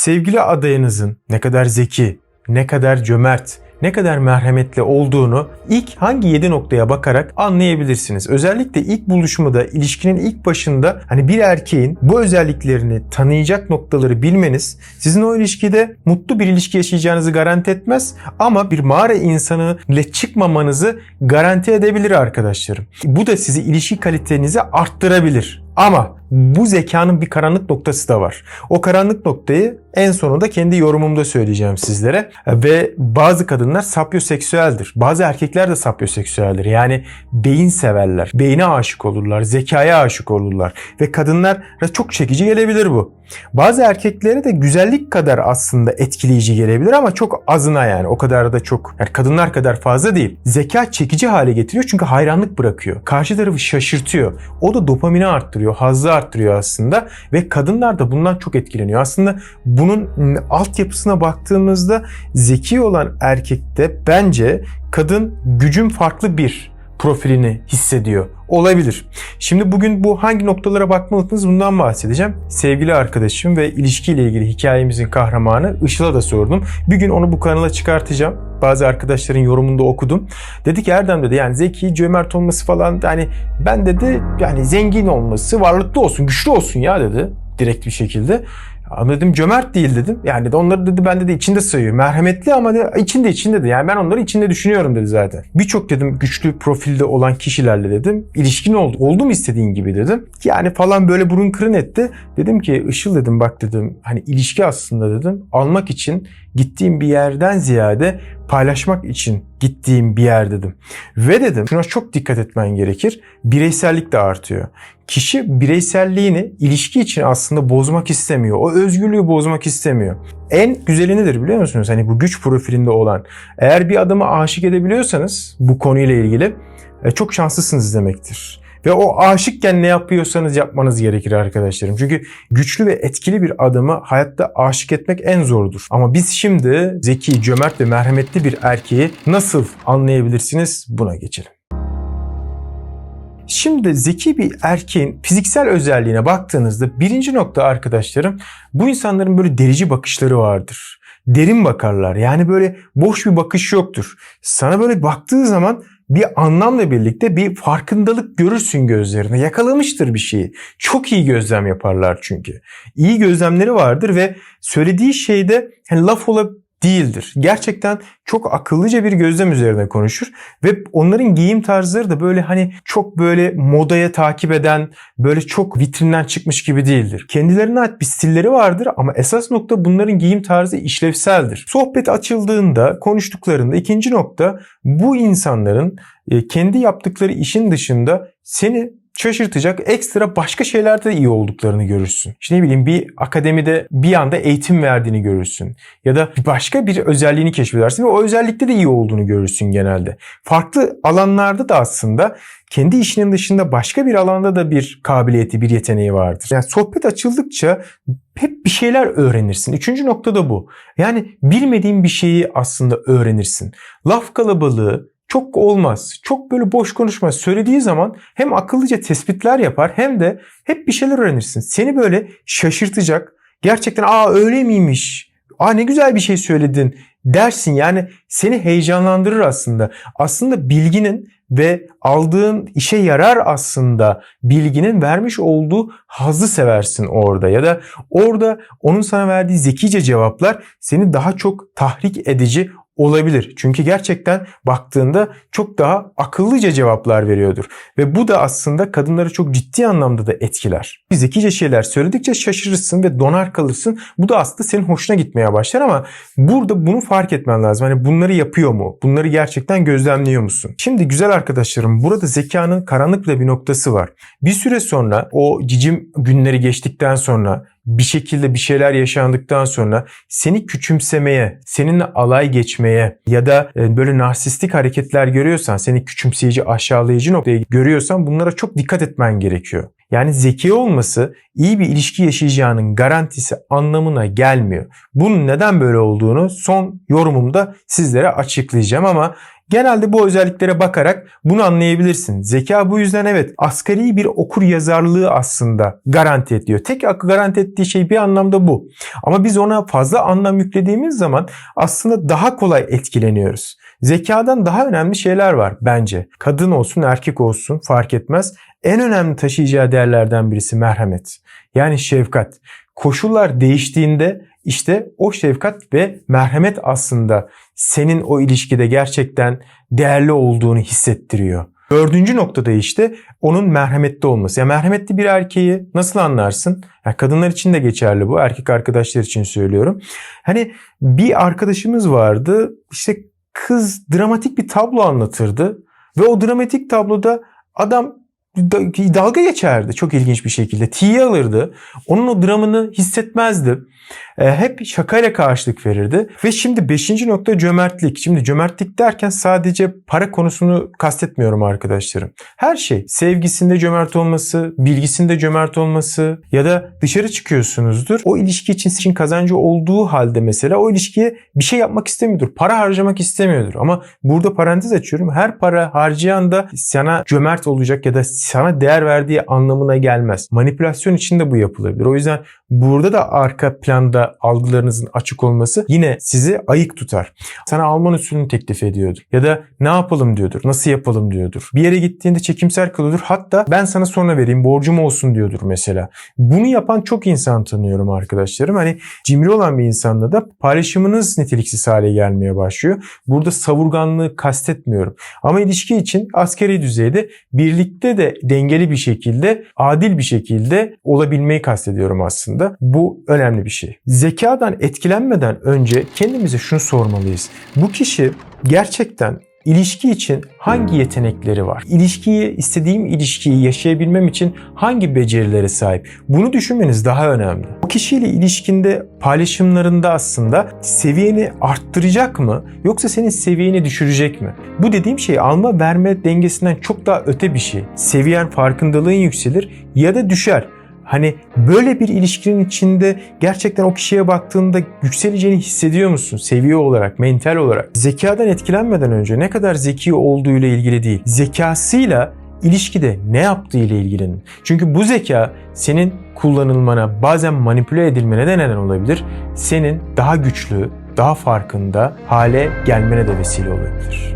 sevgili adayınızın ne kadar zeki, ne kadar cömert, ne kadar merhametli olduğunu ilk hangi 7 noktaya bakarak anlayabilirsiniz. Özellikle ilk buluşmada, ilişkinin ilk başında hani bir erkeğin bu özelliklerini tanıyacak noktaları bilmeniz sizin o ilişkide mutlu bir ilişki yaşayacağınızı garanti etmez ama bir mağara insanı ile çıkmamanızı garanti edebilir arkadaşlarım. Bu da sizi ilişki kalitenizi arttırabilir. Ama bu zekanın bir karanlık noktası da var. O karanlık noktayı en sonunda kendi yorumumda söyleyeceğim sizlere. Ve bazı kadınlar sapyoseksüeldir. Bazı erkekler de sapyoseksüeldir. Yani beyin severler. Beyine aşık olurlar. Zekaya aşık olurlar. Ve kadınlara çok çekici gelebilir bu. Bazı erkeklere de güzellik kadar aslında etkileyici gelebilir ama çok azına yani. O kadar da çok yani kadınlar kadar fazla değil. Zeka çekici hale getiriyor çünkü hayranlık bırakıyor. Karşı tarafı şaşırtıyor. O da dopamini arttırıyor, hazzı arttırıyor aslında ve kadınlar da bundan çok etkileniyor. Aslında bunun altyapısına baktığımızda zeki olan erkekte bence kadın gücün farklı bir profilini hissediyor. Olabilir. Şimdi bugün bu hangi noktalara bakmalısınız bundan bahsedeceğim. Sevgili arkadaşım ve ilişkiyle ilgili hikayemizin kahramanı Işıl'a da sordum. Bir gün onu bu kanala çıkartacağım. Bazı arkadaşların yorumunda okudum. Dedi ki Erdem dedi yani zeki, cömert olması falan yani ben dedi yani zengin olması, varlıklı olsun, güçlü olsun ya dedi direkt bir şekilde. Ama dedim cömert değil dedim. Yani de onları dedi ben dedi içinde sayıyor. Merhametli ama de, içinde içinde de. Yani ben onları içinde düşünüyorum dedi zaten. Birçok dedim güçlü profilde olan kişilerle dedim. İlişkin oldu. Oldu mu istediğin gibi dedim. Yani falan böyle burun kırın etti. Dedim ki Işıl dedim bak dedim hani ilişki aslında dedim almak için gittiğim bir yerden ziyade paylaşmak için gittiğim bir yer dedim. Ve dedim şuna çok dikkat etmen gerekir. Bireysellik de artıyor. Kişi bireyselliğini ilişki için aslında bozmak istemiyor. O özgürlüğü bozmak istemiyor. En güzeli nedir biliyor musunuz? Hani bu güç profilinde olan. Eğer bir adamı aşık edebiliyorsanız bu konuyla ilgili e, çok şanslısınız demektir. Ve o aşıkken ne yapıyorsanız yapmanız gerekir arkadaşlarım. Çünkü güçlü ve etkili bir adamı hayatta aşık etmek en zordur. Ama biz şimdi zeki, cömert ve merhametli bir erkeği nasıl anlayabilirsiniz buna geçelim. Şimdi zeki bir erkeğin fiziksel özelliğine baktığınızda birinci nokta arkadaşlarım bu insanların böyle derici bakışları vardır. Derin bakarlar yani böyle boş bir bakış yoktur. Sana böyle baktığı zaman bir anlamla birlikte bir farkındalık görürsün gözlerine. Yakalamıştır bir şeyi. Çok iyi gözlem yaparlar çünkü. İyi gözlemleri vardır ve söylediği şeyde hani laf olabilir değildir. Gerçekten çok akıllıca bir gözlem üzerine konuşur ve onların giyim tarzları da böyle hani çok böyle modaya takip eden, böyle çok vitrinden çıkmış gibi değildir. Kendilerine ait bir stilleri vardır ama esas nokta bunların giyim tarzı işlevseldir. Sohbet açıldığında, konuştuklarında ikinci nokta bu insanların e, kendi yaptıkları işin dışında seni şaşırtacak ekstra başka şeylerde de iyi olduklarını görürsün. İşte ne bileyim bir akademide bir anda eğitim verdiğini görürsün. Ya da başka bir özelliğini keşfedersin ve o özellikte de iyi olduğunu görürsün genelde. Farklı alanlarda da aslında kendi işinin dışında başka bir alanda da bir kabiliyeti, bir yeteneği vardır. Yani sohbet açıldıkça hep bir şeyler öğrenirsin. Üçüncü nokta da bu. Yani bilmediğin bir şeyi aslında öğrenirsin. Laf kalabalığı, çok olmaz. Çok böyle boş konuşmaz. Söylediği zaman hem akıllıca tespitler yapar hem de hep bir şeyler öğrenirsin. Seni böyle şaşırtacak. Gerçekten aa öyle miymiş? Aa ne güzel bir şey söyledin dersin. Yani seni heyecanlandırır aslında. Aslında bilginin ve aldığın işe yarar aslında bilginin vermiş olduğu hazzı seversin orada ya da orada onun sana verdiği zekice cevaplar seni daha çok tahrik edici olabilir. Çünkü gerçekten baktığında çok daha akıllıca cevaplar veriyordur. Ve bu da aslında kadınları çok ciddi anlamda da etkiler. Bir zekice şeyler söyledikçe şaşırırsın ve donar kalırsın. Bu da aslında senin hoşuna gitmeye başlar ama burada bunu fark etmen lazım. Hani bunları yapıyor mu? Bunları gerçekten gözlemliyor musun? Şimdi güzel arkadaşlarım burada zekanın karanlıkla bir noktası var. Bir süre sonra o cicim günleri geçtikten sonra bir şekilde bir şeyler yaşandıktan sonra seni küçümsemeye, seninle alay geçmeye ya da e, böyle narsistik hareketler görüyorsan, seni küçümseyici, aşağılayıcı noktayı görüyorsan bunlara çok dikkat etmen gerekiyor. Yani zeki olması iyi bir ilişki yaşayacağının garantisi anlamına gelmiyor. Bunun neden böyle olduğunu son yorumumda sizlere açıklayacağım ama Genelde bu özelliklere bakarak bunu anlayabilirsin. Zeka bu yüzden evet asgari bir okur yazarlığı aslında garanti ediyor. Tek garanti ettiği şey bir anlamda bu. Ama biz ona fazla anlam yüklediğimiz zaman aslında daha kolay etkileniyoruz. Zekadan daha önemli şeyler var bence. Kadın olsun erkek olsun fark etmez. En önemli taşıyacağı değerlerden birisi merhamet. Yani şefkat. Koşullar değiştiğinde işte o şefkat ve merhamet aslında senin o ilişkide gerçekten değerli olduğunu hissettiriyor. Dördüncü noktada işte onun merhametli olması. Ya merhametli bir erkeği nasıl anlarsın? Ya kadınlar için de geçerli bu. Erkek arkadaşlar için söylüyorum. Hani bir arkadaşımız vardı. İşte kız dramatik bir tablo anlatırdı. Ve o dramatik tabloda adam dalga geçerdi çok ilginç bir şekilde. T'yi alırdı. Onun o dramını hissetmezdi. E, hep şakayla karşılık verirdi. Ve şimdi beşinci nokta cömertlik. Şimdi cömertlik derken sadece para konusunu kastetmiyorum arkadaşlarım. Her şey sevgisinde cömert olması, bilgisinde cömert olması ya da dışarı çıkıyorsunuzdur. O ilişki için sizin kazancı olduğu halde mesela o ilişkiye bir şey yapmak istemiyordur. Para harcamak istemiyordur. Ama burada parantez açıyorum. Her para harcayan da sana cömert olacak ya da sana değer verdiği anlamına gelmez. Manipülasyon için de bu yapılabilir. O yüzden burada da arka planda algılarınızın açık olması yine sizi ayık tutar. Sana Alman usulünü teklif ediyordur. Ya da ne yapalım diyordur. Nasıl yapalım diyordur. Bir yere gittiğinde çekimser kalıyordur. Hatta ben sana sonra vereyim borcum olsun diyordur mesela. Bunu yapan çok insan tanıyorum arkadaşlarım. Hani cimri olan bir insanla da paylaşımınız niteliksiz hale gelmeye başlıyor. Burada savurganlığı kastetmiyorum. Ama ilişki için askeri düzeyde birlikte de dengeli bir şekilde, adil bir şekilde olabilmeyi kastediyorum aslında. Bu önemli bir şey. Zekadan etkilenmeden önce kendimize şunu sormalıyız. Bu kişi gerçekten İlişki için hangi yetenekleri var? İlişkiyi, istediğim ilişkiyi yaşayabilmem için hangi becerilere sahip? Bunu düşünmeniz daha önemli. O kişiyle ilişkinde paylaşımlarında aslında seviyeni arttıracak mı yoksa senin seviyeni düşürecek mi? Bu dediğim şey alma verme dengesinden çok daha öte bir şey. Seviyen farkındalığın yükselir ya da düşer. Hani böyle bir ilişkinin içinde gerçekten o kişiye baktığında yükseleceğini hissediyor musun? Seviye olarak, mental olarak. Zekadan etkilenmeden önce ne kadar zeki olduğuyla ilgili değil. Zekasıyla ilişkide ne yaptığı ile ilgilenin. Çünkü bu zeka senin kullanılmana, bazen manipüle edilmene de neden olabilir. Senin daha güçlü, daha farkında hale gelmene de vesile olabilir.